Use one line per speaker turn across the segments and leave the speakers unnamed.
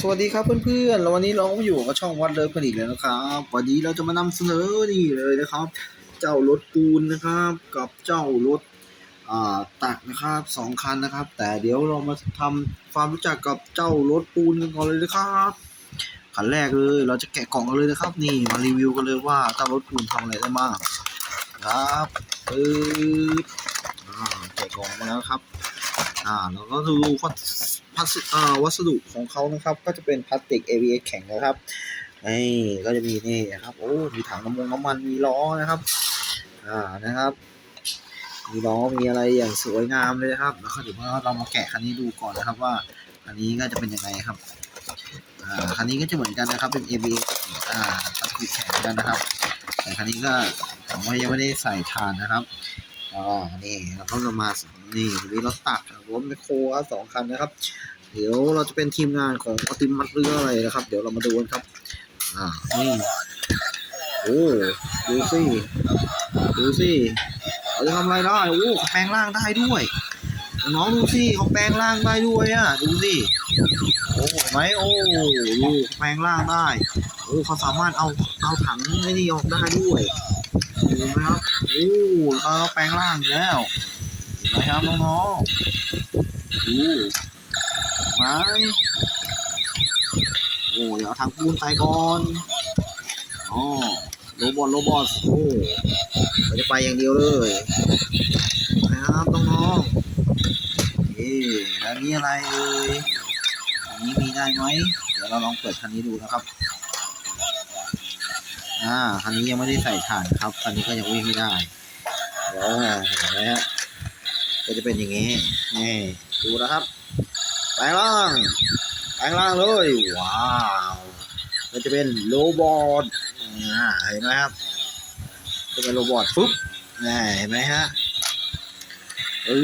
สวัสดีครับเพื่อนๆแล้ววันนี้เราก็อยู่กับช่องวัดเลิฟกันอีกแล้วนะครับวันนี้เราจะมานำเสนอนี่เลยนะครับ เจ้ารถปูนนะครับ กับเจ้ารถอ่าตักนะครับสองคันนะครับ แต่เดี๋ยวเรามาทำความรู้จักกับเจ้ารถปูนกันก่อนเลยนะครับคันแรกเลยเราจะแกะกล่องกันเลยนะครับ นี่มารีวิวกันเลยว่าเจ้ารถปูนทำอะไรได้บ้างครับปึ๊บแกะกล่องมาแล้วครับอ่าแล้วก็ดู พัสวัสดุของเขานะครับ ก็จะเป็นพลาสติก ABS แข็งนะครับนี่ก็จะมีนี่นะครับโอ้มีถังน้ำมันน้ำมันมีล้อนะครับ อ่านะครับ มีล้อมีอะไรอย่างสวยงามเลยนะครับแล้วก็เดี๋ยวเรามาแกะคันนี้ดูก่อนนะครับว่าคันนี้ก็จะเป็นยังไงครับอ่าคันนี้ก็จะเหมือนกันนะครับเป็น ABS อ่าพลาสติกแข็งกันนะครับ แต่คันนี้ก็ผมว่ายังไม่ได้ใส่ถ่านนะครับอ่านี่เราก็จะมานี่มีรถตักรถแมโครสองคันนะครับ เดี๋ยวเราจะเป็นทีมงานของอติมัตเรืออะไรนะครับ เดี๋ยวเรามาดูกันครับ อ่า นี่ โอ้ดูสิดูสิเขาจะทำอะไรได้ โอ้แปลงร่างได้ด้วย น้องดูสิเขาแปลงร่างได้ด้วยอะ ดูสิโอ้ไหมโอ้ดูแปลงร่างได้ โอ้เขาสามารถเอาเอาถังไอ้นี่ออกได้ด้วยเห็นไหมครับโอ้เขาแปลงร่างแล้วเห็นไหมครับน้องๆดู ไหมโอ้เดี๋ยวเอาถังปูนใสก่อนอ๋อโรบอทโรบอทโอ้ไม่ได้ไปอย่างเดียวเลยนะครับน้องๆเอ๊ะแล้วนี่อะไรเอ่ยอันนี้มีได้ไหมเดี๋ยวเราลองเปิดคันนี้ดูนะครับอ่าคันนี้ยังไม่ได้ใส่ถ่านครับคันนี้ก็ยังวิ่งไม่ได้เดี๋ยวเห็นไหมฮะก็จะเป็นอย่างนี้นี่ดูนะครับ แปลงร่างแปลงร่างเลย ว้าวก็จะเป็นโรบอทเห็นไหมครับ จะเป็นโรบอทปุ๊บเห็นไหมฮะอื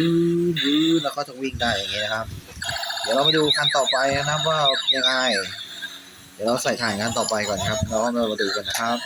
อยือแล้วก็จะวิ่งได้อย่างนี้นะครับ เดี๋ยวเราไปดูคันต่อไปนะครับว่ายังไง เดี๋ยวเราใส่ถ่านกันต่อไปก่อนครับแล้วก็มาดูกันนะครับ